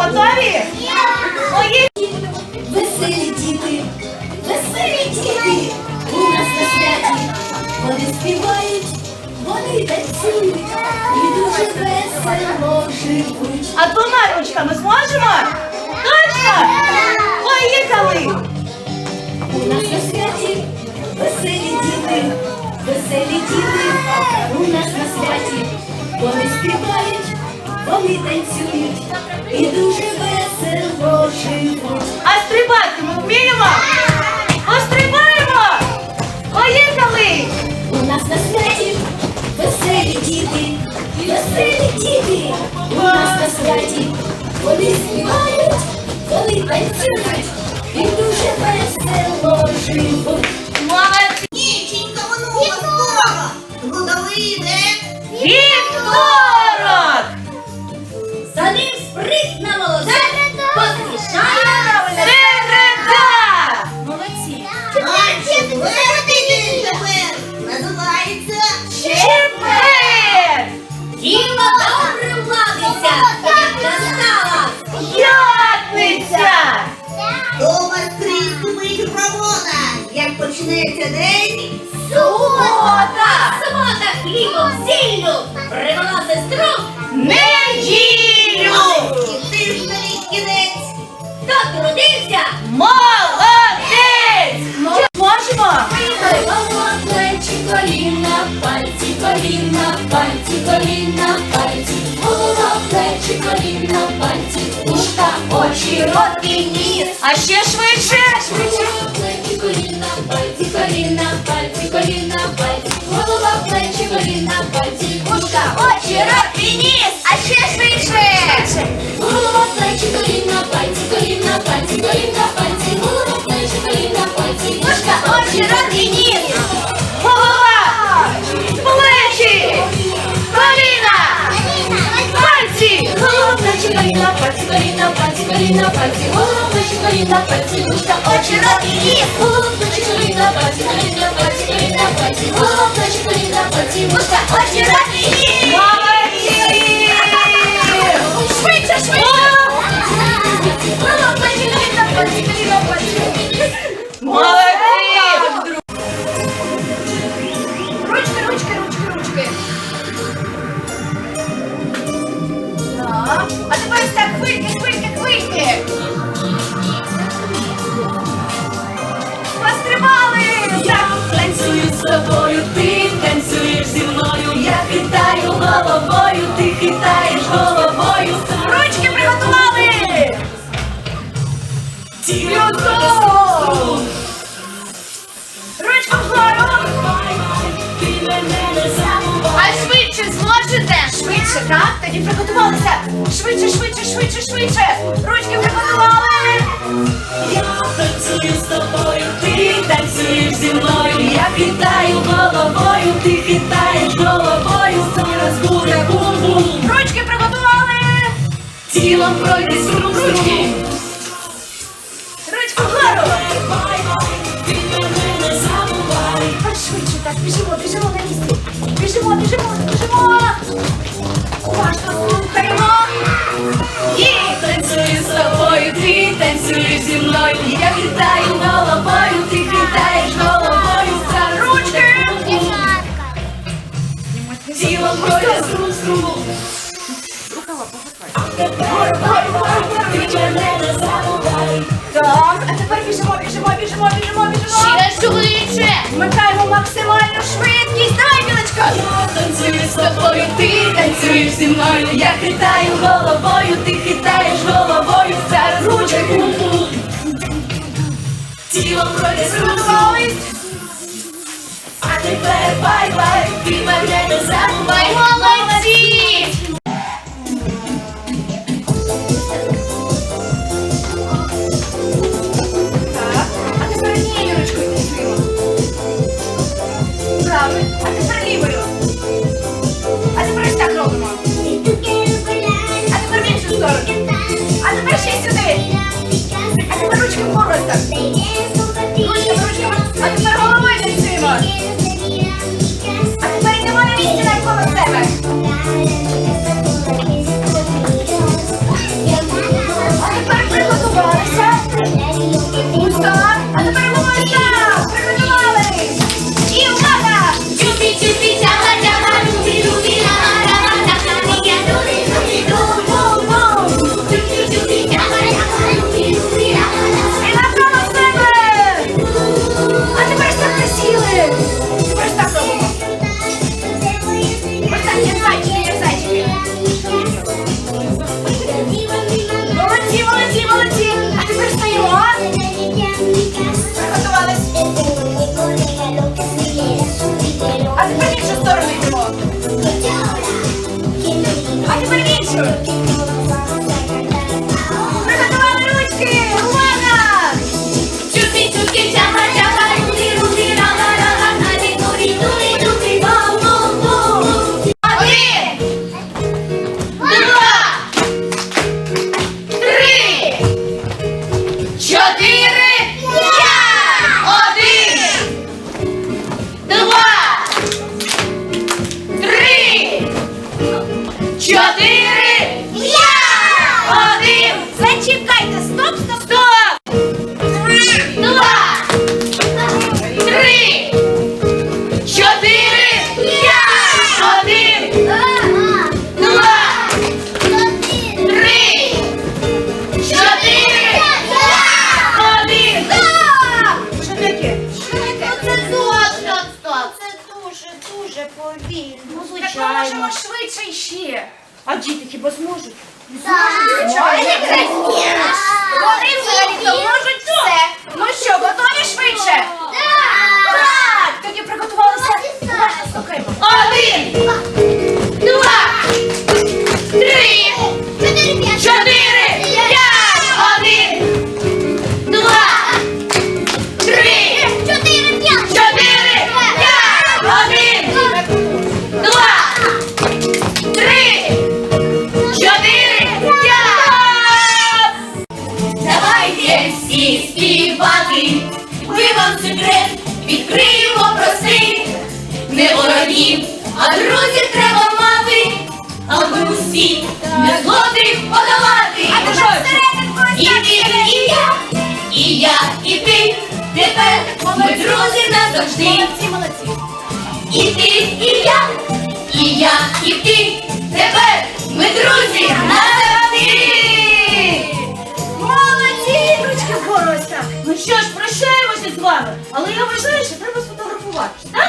готові? Мої Веселі діти, веселі діти, у нас на святі. Вони співають, вони танцюють і дуже весело живуть. А двома ручками зможемо? Точно? Поїхали! У нас на святі веселі діти, веселі діти, у нас на святі. Вони співають, вони танцюють і дуже весело живуть. А стрибати ми вміємо? Пострибаємо! Поїхали! У нас на святі веселі діти, веселі діти, у нас на святі. Вони співають, вони танцюють і дуже весело живуть. Молодці! Дівчинка минула скоро. Трудовий день. Почнеться день, Субота! Субота хлібом сіллю привела сестру Неділю! і тиждень кінець. Хто трудився? Молодець! Можемо? Плечі, коліна, пальці, коліна, пальці, коліна, пальці, голова, плечі, коліна, пальці, ушка, очі, рот і ніс. А ще швидше! Пальці, коліна, пальці, коліна, пальці, голова, плечі, коліна, пальці, ушка, очі, рот і ніс. А ще швидше! Голова, плечі, коліна, пальці, коліна, пальці, коліна, пальці, голова, плечі, коліна, пальці, ушка, очі, рот і ніс. Голова! Плечі! Коліна! Пальці! Голова, плечі, коліна, пальці, коліна, пальці, коліна, пальці, голова, плечі, коліна, пальці, ушка, очі, рот і ніс. Голова, плечі, коліна, пальці, коліна, пальці, коліна, пальці, голова, плечі, коліна, пальці, ушка, очі, рот і ніс. Головою, ти хитаєш головою. Ручки приготували! Ручку вгору! Мене не забувай. А швидше зможете? Швидше, так? Тоді приготувалися! Швидше, швидше, швидше, швидше! Ручки приготували! Я танцюю з тобою, ти танцюєш зі мною, я хитаю головою, ти хитаєш головою, Тілом пройди струм-струм. Ручку вгору! Ти мене не забувай. А швидше так, біжимо, біжимо на місці! Біжимо, біжимо, біжимо! Уважно слухаємо! І Танцюю з тобою, ти танцюєш зі мною, я хитаю головою, ти хитаєш головою, за ручки! тілом пройде струм-струм. Ти мене не забувай. Так, а тепер біжимо, біжимо, біжимо, біжимо, біжимо! Ще швидше! Вмикаємо максимальну швидкість! Давай, білочка! Я танцюю з тобою, ти танцюєш зі мною, я хитаю головою, ти хитаєш головою, за ручки. Бум-бум. Тілом пройде струм-струм. А тепер бай-бай, ти мене не забувай. Kogo chcemy? 네. Дуже повільно. Так ми можемо швидше ще. А діти хіба зможуть? Вони взагалі-то можуть все. Ну що, готові швидше? Так! Тоді приготувалися. Уважно слухаємо. Не а друзів треба мати, аби усі не згоди подолати. Всерединку І ти, і я, і я, і ти, тепер ми друзі назавжди. Молодці, молодці. І ти, і я, і я, і ти, тепер ми друзі назавжди. Молодці! Ручки вгору ось так. Ну що ж, прощаємося з вами, але я вважаю, що треба сфотографуватися. Так?